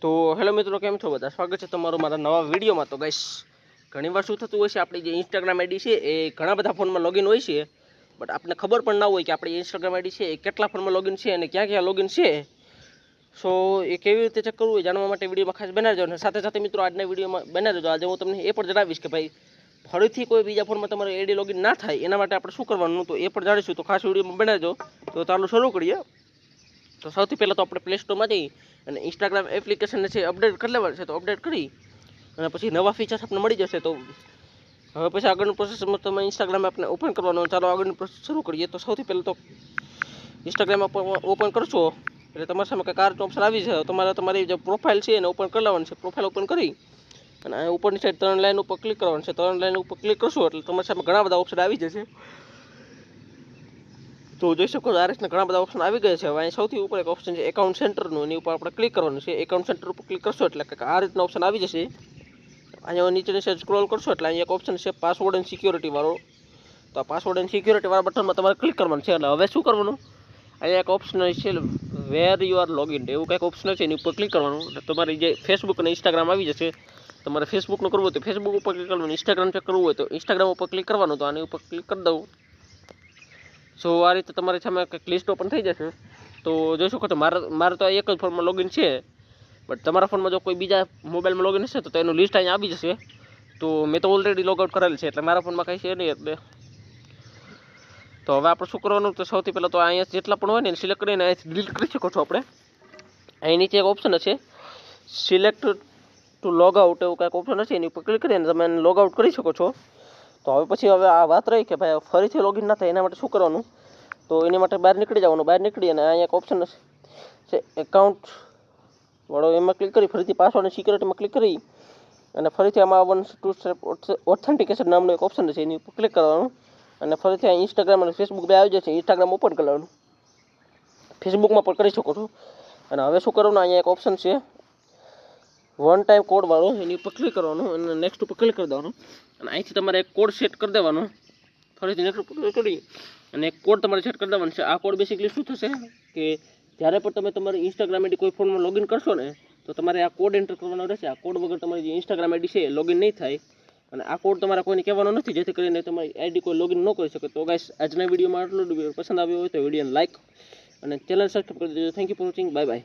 તો હેલો મિત્રો, કેમ છો બધા? સ્વાગત છે તમારું મારા નવા વિડીયોમાં. તો ગાઈસ ઘણીવાર શું થતું હોય છે, આપણી જે ઇન્સ્ટાગ્રામ આઈડી છે, એ ઘણા બધા ફોનમાં લોગિન હોય છે બટ આપણને ખબર પણ ના હોય કે આપણી ઇન્સ્ટાગ્રામ આઈડી છે, એ કેટલા ફોનમાં લોગિન છે અને ક્યાં ક્યાં લોગિન છે. સો એ કેવી રીતે ચેક કરવું એ જાણવા માટે વિડીયોમાં ખાસ બનાવજો અને સાથે સાથે મિત્રો, આજના વિડીયોમાં બનાવજો આજે હું તમને એ પણ જણાવીશ કે ભાઈ, ફરીથી કોઈ બીજા ફોનમાં તમારે એડી લોગિન ના થાય, એના માટે આપણે શું કરવાનું તો એ પણ જાણીશું. તો ખાસ વિડીયોમાં બનાવજો તો ચાલુ શરૂ કરીએ. તો સૌથી પહેલાં તો આપણે પ્લે સ્ટોરમાં જઈ અને ઇન્સ્ટાગ્રામ એપ્લિકેશનને છે અપડેટ કરી લેવાનું છે, તો અપડેટ કરી. અને પછી નવા ફીચર્સ આપણને મળી જશે, તો હવે પછી આગળનું પ્રોસેસમાં તમે ઇન્સ્ટાગ્રામ આપણે ઓપન કરવાનો. ચાલો, આગળનું પ્રોસેસ શરૂ કરીએ. તો સૌથી પહેલાં તો ઇન્સ્ટાગ્રામ ઓપન કરશો, એટલે તમારી સામે કંઈક કાર્ડ ઓપ્શન આવી જાય. તમારે તમારી જે પ્રોફાઇલ છે એને ઓપન કરી લેવાનું છે. પ્રોફાઇલ ઓપન કરી અને ઉપરની સાઈડ ત્રણ લાઈન ઉપર ક્લિક કરવાનું છે. ત્રણ લાઈન ઉપર ક્લિક કરશો એટલે તમારી સામે ઘણા બધા ઓપ્શન આવી જશે. તો જોઈ શકો છો, આ રીતના ઘણા બધા ઓપ્શન આવી ગયા છે. હવે અહીં સૌથી ઉપર એક ઓપ્શન છે એકાઉન્ટ સેન્ટરનું એની ઉપર આપણે ક્લિક કરવાનું છે. એકાઉન્ટ સેન્ટર ઉપર ક્લિક કરશો એટલે કે આ રીતના ઓપ્શન આવી જશે. અહીંયા નીચેની સાઈડ સ્ક્રોલ કરશો એટલે અહીંયા એક ઓપ્શન છે પાસવર્ડ એન્ડ સિક્યોરિટી વાળો. તો આ પાસવર્ડ એન્ડ સિક્યોરિટી વાળા બટનમાં તમારે ક્લિક કરવાનું છે. એટલે હવે શું કરવાનું? અહીંયા એક ઓપ્શન છે વેર યુ આર લોગિન એવું કંઈક ઓપ્શન છે, એની ઉપર ક્લિક કરવાનું. એટલે તમારી જે ફેસબુક અને ઇન્સ્ટાગ્રામ આવી જશે, તમારે ફેસબુકનું કરવું હોય તો ફેસબુક ઉપર ક્લિક કરવાનું ઇન્સ્ટાગ્રામ ચેક કરવું હોય તો ઇન્સ્ટાગ્રામ ઉપર ક્લિક કરવાનું. તો આની ઉપર ક્લિક કરી દઉં. સો આ રીતે તમારી સામે કંઈક લિસ્ટ ઓપન થઈ જશે. તો જોઈ શકો છો, મારે મારે તો એક જ ફોનમાં લોગિન છે. બટ તમારા ફોનમાં જો કોઈ બીજા મોબાઈલમાં લોગિન હશે, તો એનું લિસ્ટ અહીંયા આવી જશે. તો મેં તો ઓલરેડી લોગઆઉટ કરેલ છે, એટલે મારા ફોનમાં કંઈ છે નહીં એટલે. તો હવે આપણે શું કરવાનું? તો સૌથી પહેલાં તો અહીંયા જેટલા પણ હોય ને સિલેક્ટ કરીને અહીંયા ડિલીટ કરી શકો છો આપણે. અહીં નીચે એક ઓપ્શન છે સિલેક્ટ ટુ લોગ આઉટ એવું કાંઈક ઓપ્શન હશે, એની ઉપર ક્લિક કરીને તમે લોગ આઉટ કરી શકો છો. તો હવે પછી હવે આ વાત રહી કે ભાઈ ફરીથી લોગિન ના થાય એના માટે શું કરવાનું? તો એની માટે બહાર નીકળી જવાનું, બહાર નીકળી અને અહીંયા એક ઓપ્શન છે એકાઉન્ટ વાળો એમાં ક્લિક કરી, ફરીથી પાસવર્ડ અને સિક્યોરિટીમાં ક્લિક કરી અને ફરીથી આમાં વન ટુ સ્ટેપ ઓથેન્ટિકેશન નામનું એક ઓપ્શન છે એની ઉપર ક્લિક કરવાનું અને ફરીથી અહીં ઇન્સ્ટાગ્રામ અને ફેસબુક બે આવી જશે ઇન્સ્ટાગ્રામ ઓપન કરવાનું. ફેસબુકમાં પણ કરી શકો છો. અને હવે શું કરવાનું? અહીંયા એક ઓપ્શન છે વન ટાઈમ કોડ વાળો, એની ઉપર ક્લિક કરવાનો અને નેક્સ્ટ ઉપર ક્લિક કરી દેવાનું. અને અહીંથી તમારે એક કોડ સેટ કરી દેવાનો. ફરીથી નેક્સ્ટ ઉપર કરી અને એક કોડ તમારે સેટ કરી દેવાનો છે. આ કોડ બેસિકલી શું થશે કે જ્યારે પણ તમે તમારી ઇન્સ્ટાગ્રામ આઈડી કોઈ ફોનમાં લોગિન કરશો ને, તો તમારે આ કોડ એન્ટર કરવાનો રહેશે. આ કોડ વગર તમારી જે ઇન્સ્ટાગ્રામ આઈડી છે લોગિન નહીં થાય. અને આ કોડ તમારે કોઈને કહેવાનો નથી, જેથી કરીને તમારી આઈડી કોઈ લોગિન ન કરી શકે. તો ગાઈસ આજના વિડીયોમાં આટલું પસંદ આવ્યો હોય તો વિડીયોને લાઈક અને ચેનલ સબસ્ક્રાઈબ કરી દેજો. Thank you for watching bye bye